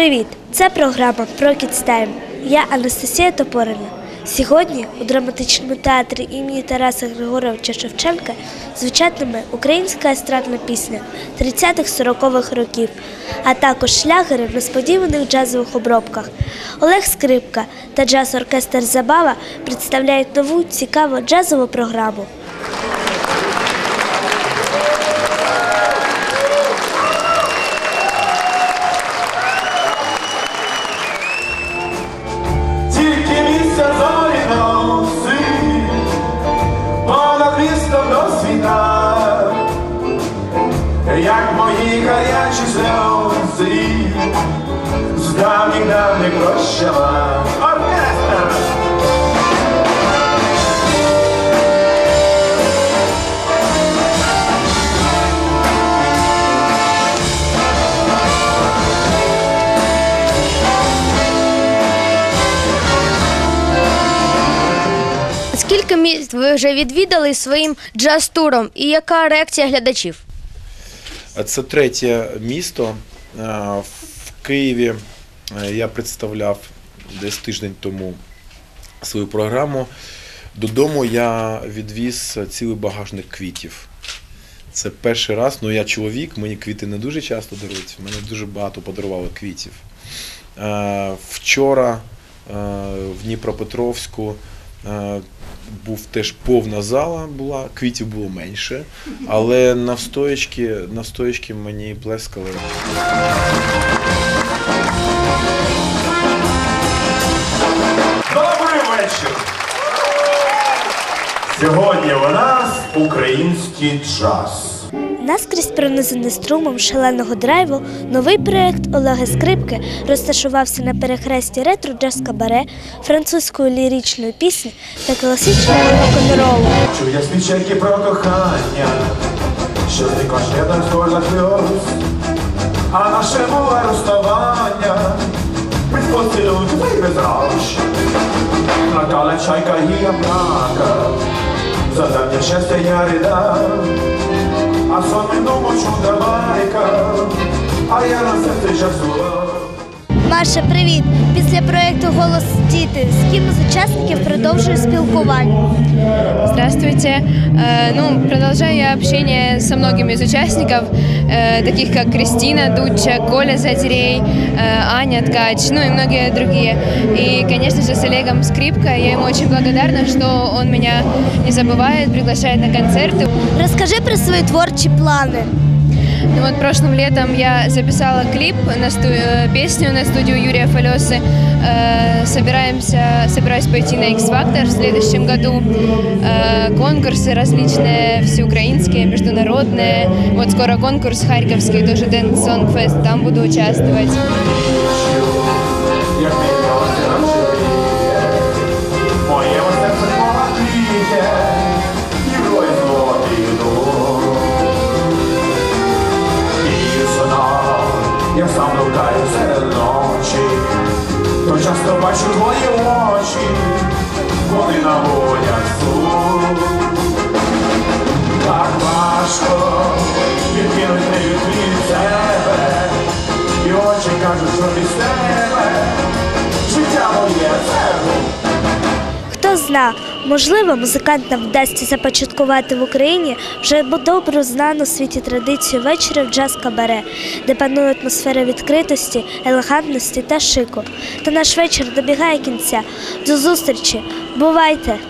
Привіт! Це програма про Кідстайм. Я Анастасія Топорина. Сьогодні у драматичному театрі імені Тараса Григоровича Шевченка звучатиме українська естрадна пісня 30-х-40-х років, а також шлягери в несподіваних джазових обробках. Олег Скрипка та джаз-оркестр Забава представляють нову цікаву джазову програму. До світа, як мої гарячі сльози, з давніх давніх прощала Оркестр! Скільки міст ви вже відвідали своїм джаз-туром і яка реакція глядачів? Це третє місто. Е, В Києві е, я представляв десь тиждень тому свою програму. Додому я відвіз цілий багажник квітів. Це перший раз, ну я чоловік, мені квіти не дуже часто дарують. Мене дуже багато подарували квітів. Е, Вчора в Дніпропетровську був теж повна зала була, квітів було менше, але навстоячки, навстоячки мені плескали. Добрий вечір! Сьогодні у нас український джаз. Наскрізь пронизаний струмом шаленого драйву, новий проєкт Олега Скрипки розташувався на перехресті ретро джаз кабаре, французької ліричної пісні та класичного рок-н-ролу. Чує спічайки про кохання, що з горла сльоз, а наше було розставання, і без рауш. Чайка і я плакав, за давнє щастя я ридав, а сон минув чуда байка, а я на серці часував. Маша, привіт! Після проєкту Голос діти з ким з учасників продовжує спілкування. Здравствуйте. Э, Ну, продолжаю я общение со многими из участников, э, таких как Кристина Дудча, Коля Задерей, э, Аня Ткач, ну и многие другие. И, конечно же, с Олегом Скрипка. Я ему очень благодарна, что он меня не забывает, приглашает на концерты. Розкажи про свої творчі плани. Ну вот прошлым летом я записала клип на сту- э, песню на студию Юрия Фалесы. Э, Собираемся, собираюсь пойти на X Factor в следующем году. Э, Конкурсы различные, всеукраинские, международные. Вот скоро конкурс Харьковский, тоже Dance Song Fest, там буду участвовать. Сам блукаю ночі, то часто бачу твої очі, вони наводять сон. Так важко відкинути від себе, і очі кажуть, що без тебе життя моє це. Хто зна, можливо, музикантам вдасться започаткувати в Україні вже добру знану світі традицію вечора в джаз кабаре, де панує атмосфера відкритості, елегантності та шику. Та наш вечір добігає кінця. До зустрічі! Бувайте!